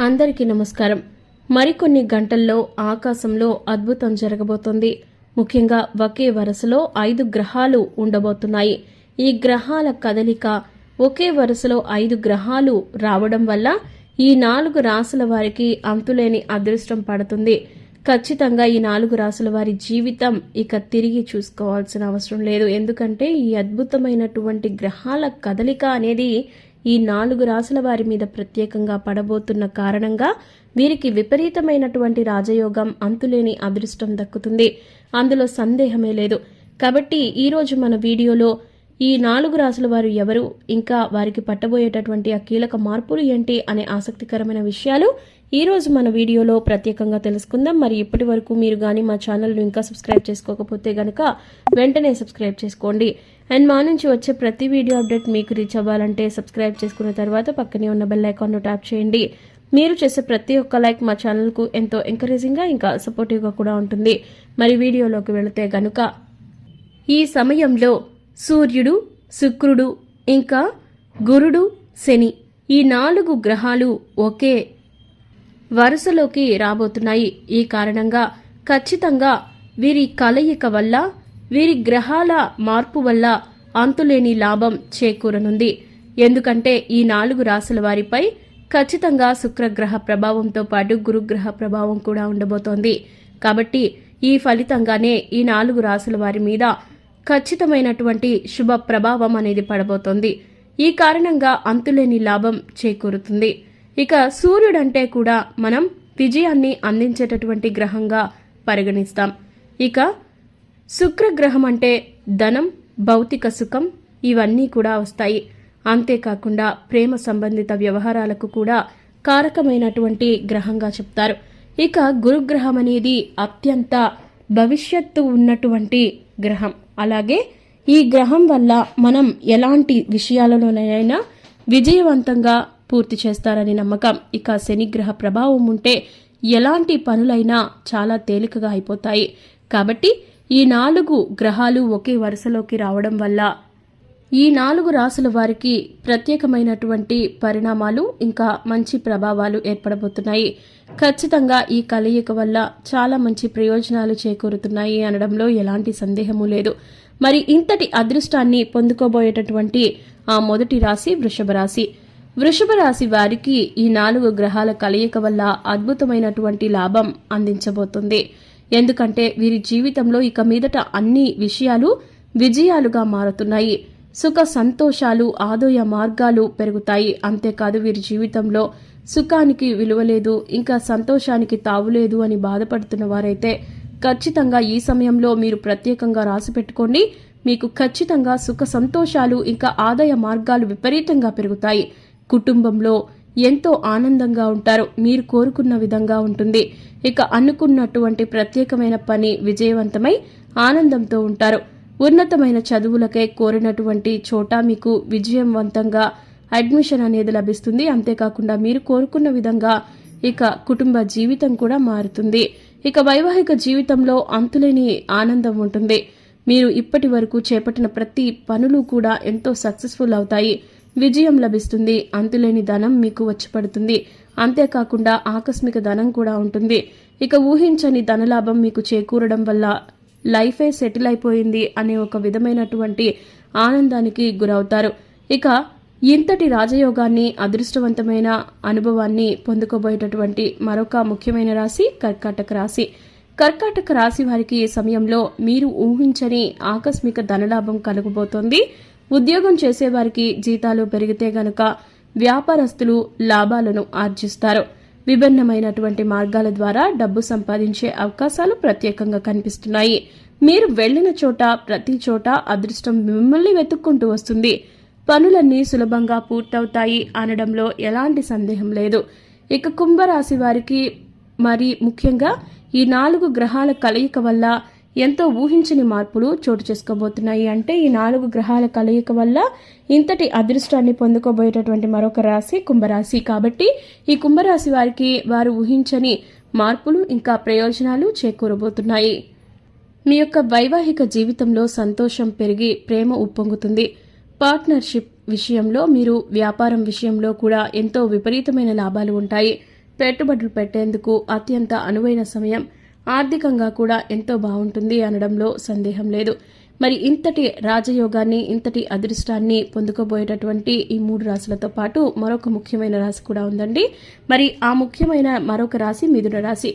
అందరికీ నమస్కారం. మరికొన్ని గంటల్లో ఆకాశంలో అద్భుతం జరగబోతోంది. ముఖ్యంగా ఒకే వరుసలో ఐదు గ్రహాలు ఉండబోతున్నాయి. ఈ గ్రహాల కదలిక ఒకే వరుసలో ఐదు గ్రహాలు రావడం వల్ల ఈ నాలుగు రాసుల వారికి అంతులేని అదృష్టం పడుతుంది. ఖచ్చితంగా ఈ నాలుగు రాసుల వారి జీవితం ఇక తిరిగి చూసుకోవాల్సిన అవసరం లేదు. ఎందుకంటే ఈ అద్భుతమైనటువంటి గ్రహాల కదలిక అనేది ఈ నాలుగు రాసుల వారి మీద ప్రత్యేకంగా పడబోతున్న కారణంగా వీరికి విపరీతమైనటువంటి రాజయోగం అంతులేని అదృష్టం దక్కుతుంది. అందులో సందేహమే లేదు. కాబట్టి ఈరోజు మన వీడియోలో ఈ నాలుగు రాసుల వారు ఎవరు ఇంకా వారికి పట్టబోయేటటువంటి ఆ కీలక మార్పులు ఏంటి అనే ఆసక్తికరమైన విషయాలు ఈరోజు మన వీడియోలో ప్రత్యేకంగా తెలుసుకుందాం. మరి ఇప్పటి వరకు మీరు కానీ మా ఛానల్ను ఇంకా సబ్స్క్రైబ్ చేసుకోకపోతే గనక వెంటనే సబ్స్క్రైబ్ చేసుకోండి. అండ్ మా నుంచి వచ్చే ప్రతి వీడియో అప్డేట్ మీకు రీచ్ అవ్వాలంటే సబ్స్క్రైబ్ చేసుకున్న తర్వాత పక్కనే ఉన్న బెల్ ఐకాన్ను ట్యాప్ చేయండి. మీరు చేసే ప్రతి ఒక్క లైక్ మా ఛానల్కు ఎంతో ఎంకరేజింగ్గా ఇంకా సపోర్టివ్గా కూడా ఉంటుంది. మరి వీడియోలోకి వెళితే గనుక ఈ సమయంలో సూర్యుడు శుక్రుడు ఇంకా గురుడు శని ఈ నాలుగు గ్రహాలు ఒకే వరుసలోకి రాబోతున్నాయి. ఈ కారణంగా ఖచ్చితంగా వీరి కలయిక వల్ల వీరి గ్రహాల మార్పు వల్ల అంతులేని లాభం చేకూరనుంది. ఎందుకంటే ఈ నాలుగు రాసుల వారిపై ఖచ్చితంగా శుక్రగ్రహ ప్రభావంతో పాటు గురుగ్రహ ప్రభావం కూడా ఉండబోతోంది. కాబట్టి ఈ ఫలితంగానే ఈ నాలుగు రాసుల వారి మీద ఖచ్చితమైనటువంటి శుభ ప్రభావం అనేది పడబోతోంది. ఈ కారణంగా అంతులేని లాభం చేకూరుతుంది. ఇక సూర్యుడంటే కూడా మనం విజయాన్ని అందించేటటువంటి గ్రహంగా పరిగణిస్తాం. ఇక శుక్రగ్రహం అంటే ధనం భౌతిక సుఖం ఇవన్నీ కూడా వస్తాయి. అంతేకాకుండా ప్రేమ సంబంధిత వ్యవహారాలకు కూడా కారకమైనటువంటి గ్రహంగా చెప్తారు. ఇక గురుగ్రహం అనేది అత్యంత భవిష్యత్తు ఉన్నటువంటి గ్రహం. అలాగే ఈ గ్రహం వల్ల మనం ఎలాంటి విషయాలలోనైనా విజయవంతంగా పూర్తి చేస్తారని నమ్మకం. ఇక శని గ్రహ ప్రభావం ఉంటే ఎలాంటి పనులైనా చాలా తేలికగా అయిపోతాయి. కాబట్టి ఈ నాలుగు గ్రహాలు ఒకే వరుసలోకి రావడం వల్ల ఈ నాలుగు రాసుల వారికి ప్రత్యేకమైనటువంటి పరిణామాలు ఇంకా మంచి ప్రభావాలు ఏర్పడబోతున్నాయి. ఖచ్చితంగా ఈ కలయిక వల్ల చాలా మంచి ప్రయోజనాలు చేకూరుతున్నాయి అనడంలో ఎలాంటి సందేహము లేదు. మరి ఇంతటి అదృష్టాన్ని పొందుకోబోయేటటువంటి ఆ మొదటి రాశి వృషభ రాశి. వృషభ రాశి వారికి ఈ నాలుగు గ్రహాల కలయిక వల్ల అద్భుతమైనటువంటి లాభం అందించబోతుంది. ఎందుకంటే వీరి జీవితంలో ఇక మీదట అన్ని విషయాలు విజయాలుగా మారుతున్నాయి. సుఖ సంతోషాలు ఆదాయ మార్గాలు పెరుగుతాయి. అంతేకాదు వీరి జీవితంలో సుఖానికి విలువ లేదు ఇంకా సంతోషానికి తావులేదు అని బాధపడుతున్న వారైతే ఖచ్చితంగా ఈ సమయంలో మీరు ప్రత్యేకంగా రాసి పెట్టుకోండి. మీకు ఖచ్చితంగా సుఖ సంతోషాలు ఇంకా ఆదాయ మార్గాలు విపరీతంగా పెరుగుతాయి. కుటుంబంలో ఎంతో ఆనందంగా ఉంటారు. మీరు కోరుకున్న విధంగా ఉంటుంది. ఇక అనుకున్నటువంటి ప్రత్యేకమైన పని విజయవంతమై ఆనందంతో ఉంటారు. ఉన్నతమైన చదువులకే కోరినటువంటి చోట మీకు విజయవంతంగా అడ్మిషన్ అనేది లభిస్తుంది. అంతేకాకుండా మీరు కోరుకున్న విధంగా ఇక కుటుంబ జీవితం కూడా మారుతుంది. ఇక వైవాహిక జీవితంలో అంతులేని ఆనందం ఉంటుంది. మీరు ఇప్పటి వరకు చేపట్టిన ప్రతి పనులు కూడా ఎంతో సక్సెస్ఫుల్ అవుతాయి. విజయం లభిస్తుంది. అంతులేని ధనం మీకు వచ్చి పడుతుంది. అంతేకాకుండా ఆకస్మిక ధనం కూడా ఉంటుంది. ఇక ఊహించని ధనలాభం మీకు చేకూరడం వల్ల లైఫే సెటిల్ అయిపోయింది అనే ఒక విధమైనటువంటి ఆనందానికి గురవుతారు. ఇక ఇంతటి రాజయోగాన్ని అదృష్టవంతమైన అనుభవాన్ని పొందుకోబోయేటటువంటి మరొక ముఖ్యమైన రాశి కర్కాటక రాశి. కర్కాటక రాశి వారికి ఈ సమయంలో మీరు ఊహించని ఆకస్మిక ధనలాభం కలగబోతోంది. ఉద్యోగం చేసేవారికి జీతాలు పెరిగితే గనక వ్యాపారస్తులు లాభాలను ఆర్జిస్తారు. విభిన్నమైనటువంటి మార్గాల ద్వారా డబ్బు సంపాదించే అవకాశాలు ప్రత్యేకంగా కనిపిస్తున్నాయి. మీరు వెళ్ళిన చోట ప్రతి చోట అదృష్టం మిమ్మల్ని వెతుక్కుంటూ వస్తుంది. పనులన్నీ సులభంగా పూర్తవుతాయి అనడంలో ఎలాంటి సందేహం లేదు. ఇక కుంభరాశి వారికి మరి ముఖ్యంగా ఈ నాలుగు గ్రహాల కలయిక వల్ల ఎంతో ఊహించని మార్పులు చోటు చేసుకోబోతున్నాయి. అంటే ఈ నాలుగు గ్రహాల కలయిక వల్ల ఇంతటి అదృష్టాన్ని పొందుకోబోయేటటువంటి మరొక రాశి కుంభరాశి. కాబట్టి ఈ కుంభరాశి వారికి వారు ఊహించని మార్పులు ఇంకా ప్రయోజనాలు చేకూరబోతున్నాయి. మీ యొక్క వైవాహిక జీవితంలో సంతోషం పెరిగి ప్రేమ ఉప్పొంగుతుంది. పార్ట్నర్షిప్ విషయంలో మీరు వ్యాపారం విషయంలో కూడా ఎంతో విపరీతమైన లాభాలు ఉంటాయి. పెట్టుబడులు పెట్టేందుకు అత్యంత అనువైన సమయం. ఆర్థికంగా కూడా ఎంతో బాగుంటుంది అనడంలో సందేహం లేదు. మరి ఇంతటి రాజయోగాన్ని ఇంతటి అదృష్టాన్ని పొందుకోబోయేటటువంటి ఈ మూడు రాశులతో పాటు మరొక ముఖ్యమైన రాశి కూడా ఉందండి. మరి ఆ ముఖ్యమైన మరొక రాశి మిథున రాశి.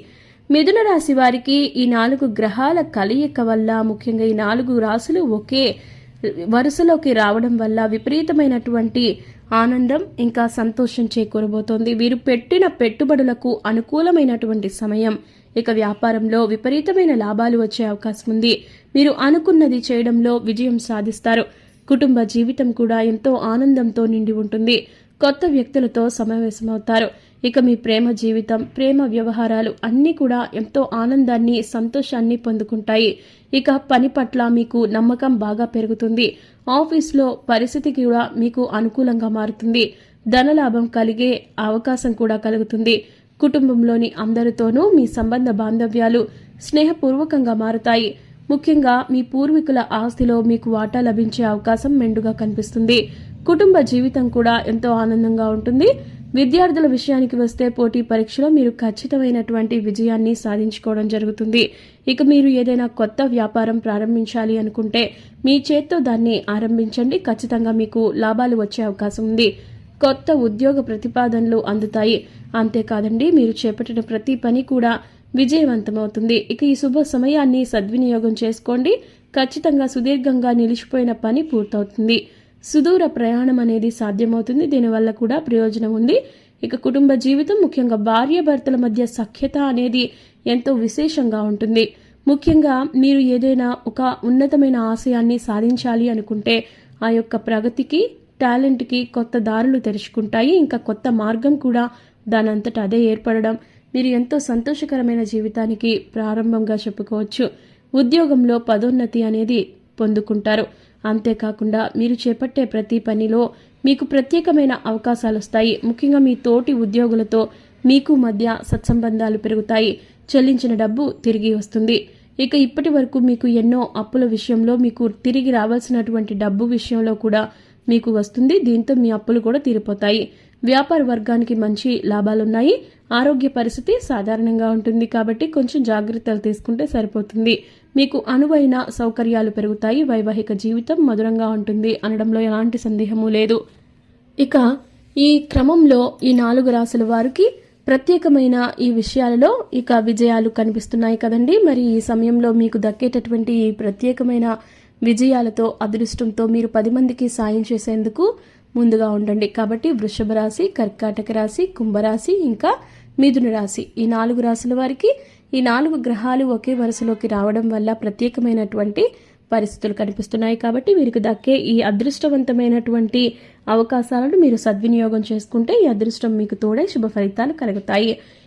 మిథున రాశి వారికి ఈ నాలుగు గ్రహాల కలయిక వల్ల ముఖ్యంగా ఈ నాలుగు రాశులు ఒకే వరుసలోకి రావడం వల్ల విపరీతమైనటువంటి ఆనందం ఇంకా సంతోషం చేకూరబోతోంది. వీరు పెట్టిన పెట్టుబడులకు అనుకూలమైనటువంటి సమయం ఇక వ్యాపారంలో విపరీతమైన లాభాలు వచ్చే అవకాశం ఉంది. మీరు అనుకున్నది చేయడంలో విజయం సాధిస్తారు. కుటుంబ జీవితం కూడా ఎంతో ఆనందంతో నిండి ఉంటుంది. కొత్త వ్యక్తులతో సమావేశమవుతారు. ఇక మీ ప్రేమ జీవితం ప్రేమ వ్యవహారాలు అన్నీ కూడా ఎంతో ఆనందాన్ని సంతోషాన్ని పొందుకుంటాయి. ఇక పని పట్ల మీకు నమ్మకం బాగా పెరుగుతుంది. ఆఫీస్లో పరిస్థితి కూడా మీకు అనుకూలంగా మారుతుంది. ధనలాభం కలిగే అవకాశం కూడా కలుగుతుంది. కుటుంబంలోని అందరితోనూ మీ సంబంధ బాంధవ్యాలు స్నేహపూర్వకంగా మారుతాయి. ముఖ్యంగా మీ పూర్వీకుల ఆస్తిలో మీకు వాటా లభించే అవకాశం మెండుగా కనిపిస్తుంది. కుటుంబ జీవితం కూడా ఎంతో ఆనందంగా ఉంటుంది. విద్యార్థుల విషయానికి వస్తే పోటీ పరీక్షలో మీరు ఖచ్చితమైనటువంటి విజయాన్ని సాధించుకోవడం జరుగుతుంది. ఇక మీరు ఏదైనా కొత్త వ్యాపారం ప్రారంభించాలి అనుకుంటే మీ చేత్తో దాన్ని ఆరంభించండి. ఖచ్చితంగా మీకు లాభాలు వచ్చే అవకాశం ఉంది. కొత్త ఉద్యోగ ప్రతిపాదనలు అందుతాయి. అంతేకాదండి మీరు చేపట్టిన ప్రతి పని కూడా విజయవంతమవుతుంది. ఇక ఈ శుభ సమయాన్ని సద్వినియోగం చేసుకోండి. ఖచ్చితంగా సుదీర్ఘంగా నిలిచిపోయిన పని పూర్తవుతుంది. సుదూర ప్రయాణం అనేది సాధ్యమవుతుంది. దీనివల్ల కూడా ప్రయోజనం ఉంది. ఇక కుటుంబ జీవితం ముఖ్యంగా భార్య భర్తల మధ్య సఖ్యత అనేది ఎంతో విశేషంగా ఉంటుంది. ముఖ్యంగా మీరు ఏదైనా ఒక ఉన్నతమైన ఆశయాన్ని సాధించాలి అనుకుంటే ఆ యొక్క ప్రగతికి టాలెంట్కి కొత్త దారులు తెరుచుకుంటాయి. ఇంకా కొత్త మార్గం కూడా దానంతట అదే ఏర్పడడం. మీరు ఎంతో సంతోషకరమైన జీవితానికి ప్రారంభంగా చెప్పుకోవచ్చు. ఉద్యోగంలో పదోన్నతి అనేది పొందుకుంటారు. అంతేకాకుండా మీరు చేపట్టే ప్రతి పనిలో మీకు ప్రత్యేకమైన అవకాశాలు వస్తాయి ముఖ్యంగా మీ తోటి ఉద్యోగులతో మీకు మధ్య సత్సంబంధాలు పెరుగుతాయి. చెల్లించిన డబ్బు తిరిగి వస్తుంది. ఇక ఇప్పటి వరకు మీకు ఎన్నో అప్పుల విషయంలో మీకు తిరిగి రావాల్సినటువంటి డబ్బు విషయంలో కూడా మీకు వస్తుంది. దీంతో మీ అప్పులు కూడా తీరిపోతాయి. వ్యాపార వర్గానికి మంచి లాభాలున్నాయి. ఆరోగ్య పరిస్థితి సాధారణంగా ఉంటుంది కాబట్టి కొంచెం జాగ్రత్తలు తీసుకుంటే సరిపోతుంది. మీకు అనువైన సౌకర్యాలు పెరుగుతాయి. వైవాహిక జీవితం మధురంగా ఉంటుంది అనడంలో ఎలాంటి సందేహము లేదు. ఇక ఈ క్రమంలో ఈ నాలుగు రాసుల వారికి ప్రత్యేకమైన ఈ విషయాలలో ఇక విజయాలు కనిపిస్తున్నాయి కదండి. మరి ఈ సమయంలో మీకు దక్కేటటువంటి ఈ ప్రత్యేకమైన విజయాలతో అదృష్టంతో మీరు పది మందికి సాయం చేసేందుకు ముందుగా ఉండండి. కాబట్టి వృషభ రాశి కర్కాటక రాశి కుంభరాశి ఇంకా మిథున రాశి. ఈ నాలుగు రాశుల వారికి ఈ నాలుగు గ్రహాలు ఒకే వరుసలోకి రావడం వల్ల ప్రత్యేకమైనటువంటి పరిస్థితులు కనిపిస్తున్నాయి. కాబట్టి వీరికి దక్కే ఈ అదృష్టవంతమైనటువంటి అవకాశాలను మీరు సద్వినియోగం చేసుకుంటే ఈ అదృష్టం మీకు తోడే శుభ ఫలితాలు కలుగుతాయి.